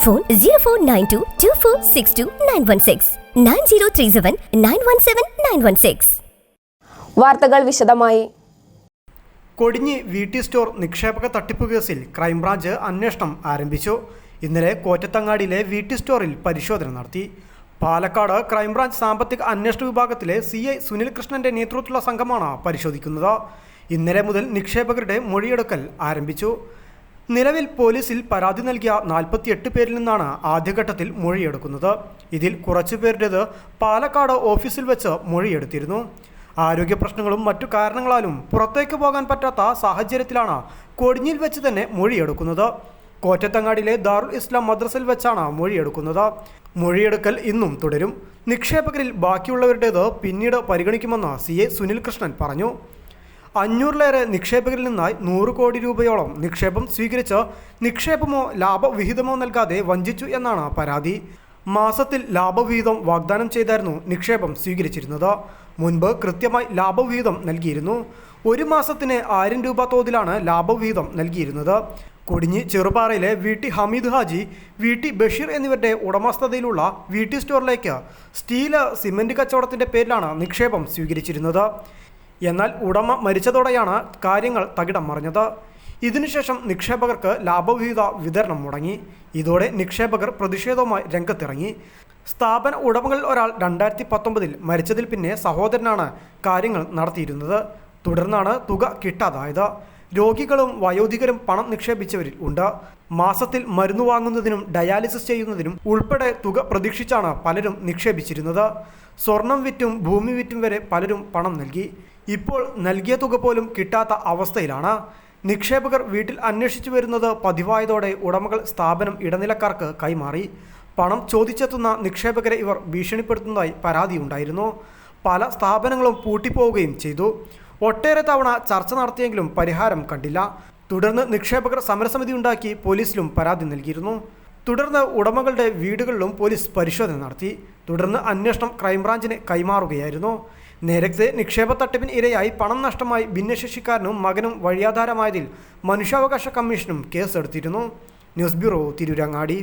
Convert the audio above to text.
Phone zero four nine two two four six two nine one six nine zero three seven nine one seven nine one six വാർത്തകൾ വിശദമായി. Kodinhi V T store നിക്ഷേപക തട്ടിപ്പ് കേസിൽ crime branch അന്വേഷണം ആരംഭിച്ചു. ഇന്നലെ കോറ്റത്തങ്ങാടിയിലെ V T സ്റ്റോറിൽ പരിശോധന നടത്തി. പാലക്കാട് ക്രൈംബ്രാഞ്ച് സാമ്പത്തിക അന്വേഷണ വിഭാഗത്തിലെ സി ഐ സുനിൽ കൃഷ്ണന്റെ നേതൃത്വത്തിലുള്ള സംഘമാണ് പരിശോധിക്കുന്നത്. ഇന്നലെ മുതൽ നിക്ഷേപകരുടെ മൊഴിയെടുക്കൽ ആരംഭിച്ചു. നിലവിൽ പോലീസിൽ പരാതി നൽകിയ നാൽപ്പത്തിയെട്ട് പേരിൽ നിന്നാണ് ആദ്യഘട്ടത്തിൽ മൊഴിയെടുക്കുന്നത്. ഇതിൽ കുറച്ചുപേരുടേത് പാലക്കാട് ഓഫീസിൽ വെച്ച് മൊഴിയെടുത്തിരുന്നു. ആരോഗ്യ പ്രശ്നങ്ങളും മറ്റു കാരണങ്ങളാലും പുറത്തേക്ക് പോകാൻ പറ്റാത്ത സാഹചര്യത്തിലാണ് കൊടിഞ്ഞിൽ വെച്ച് തന്നെ മൊഴിയെടുക്കുന്നത്. കോറ്റത്തങ്ങാടിയിലെ ദാറുൽ ഇസ്ലാം മദ്രസയിൽ വെച്ചാണ് മൊഴിയെടുക്കുന്നത്. മൊഴിയെടുക്കൽ ഇന്നും തുടരും. നിക്ഷേപകരിൽ ബാക്കിയുള്ളവരുടേത് പിന്നീട് പരിഗണിക്കുമെന്ന് സി. എ. സുനിൽ കൃഷ്ണൻ പറഞ്ഞു. അഞ്ഞൂറിലേറെ നിക്ഷേപകരിൽ നിന്നായി നൂറ് കോടി രൂപയോളം നിക്ഷേപം സ്വീകരിച്ച് നിക്ഷേപമോ ലാഭവിഹിതമോ നൽകാതെ വഞ്ചിച്ചു എന്നാണ് പരാതി. മാസത്തിൽ ലാഭവിഹിതം വാഗ്ദാനം ചെയ്തായിരുന്നു നിക്ഷേപം സ്വീകരിച്ചിരുന്നത്. മുൻപ് കൃത്യമായി ലാഭവിഹിതം നൽകിയിരുന്നു. ഒരു മാസത്തിന് ആയിരം രൂപ തോതിലാണ് ലാഭവിഹിതം നൽകിയിരുന്നത്. Kodinhi ചെറുപാറയിലെ V T Hameed Haji V T Basheer എന്നിവരുടെ ഉടമസ്ഥതയിലുള്ള വി ടി സ്റ്റോറിലേക്ക് സ്റ്റീൽ സിമന്റ് കച്ചവടത്തിന്റെ പേരിലാണ് നിക്ഷേപം സ്വീകരിച്ചിരുന്നത്. എന്നാൽ ഉടമ മരിച്ചതോടെയാണ് കാര്യങ്ങൾ തകിടം മറിഞ്ഞത്. ഇതിനുശേഷം നിക്ഷേപകർക്ക് ലാഭവിഹിത വിതരണം മുടങ്ങി. ഇതോടെ നിക്ഷേപകർ പ്രതിഷേധവുമായി രംഗത്തിറങ്ങി. സ്ഥാപന ഉടമകളിൽ ഒരാൾ രണ്ടായിരത്തി പത്തൊമ്പതിൽ മരിച്ചതിൽ പിന്നെ സഹോദരനാണ് കാര്യങ്ങൾ നടത്തിയിരുന്നത്. തുടർന്നാണ് തുക കിട്ടാതായത്. രോഗികളും വയോധികരും പണം നിക്ഷേപിച്ചവരിൽ ഉണ്ട്. മാസത്തിൽ മരുന്ന് വാങ്ങുന്നതിനും ഡയാലിസിസ് ചെയ്യുന്നതിനും ഉൾപ്പെടെ തുക പ്രതീക്ഷിച്ചാണ് പലരും നിക്ഷേപിച്ചിരുന്നത്. സ്വർണം വിറ്റും ഭൂമി വിറ്റും വരെ പലരും പണം നൽകി. ഇപ്പോൾ നൽകിയ തുക പോലും കിട്ടാത്ത അവസ്ഥയിലാണ്. നിക്ഷേപകർ വീട്ടിൽ അന്വേഷിച്ചു വരുന്നത് പതിവായതോടെ ഉടമകൾ സ്ഥാപനം ഇടനിലക്കാർക്ക് കൈമാറി. പണം ചോദിച്ചെത്തുന്ന നിക്ഷേപകരെ ഇവർ ഭീഷണിപ്പെടുത്തുന്നതായി പരാതിയുണ്ടായിരുന്നു. പല സ്ഥാപനങ്ങളും പൂട്ടിപ്പോവുകയും ചെയ്തു. ഒട്ടേറെ തവണ ചർച്ച നടത്തിയെങ്കിലും പരിഹാരം കണ്ടില്ല. തുടർന്ന് നിക്ഷേപകർ സമരസമിതി ഉണ്ടാക്കി പോലീസിലും പരാതി നൽകിയിരുന്നു. തുടർന്ന് ഉടമകളുടെ വീടുകളിലും പോലീസ് പരിശോധന നടത്തി. തുടർന്ന് അന്വേഷണം ക്രൈംബ്രാഞ്ചിന് കൈമാറുകയായിരുന്നു. നേരത്തെ നിക്ഷേപ തട്ടിപ്പിന് ഇരയായി പണം നഷ്ടമായി ഭിന്നശേഷിക്കാരനും മകനും വഴിയാധാരമായതിൽ മനുഷ്യാവകാശ കമ്മീഷനും കേസെടുത്തിരുന്നു. News bureau Tirurangadi.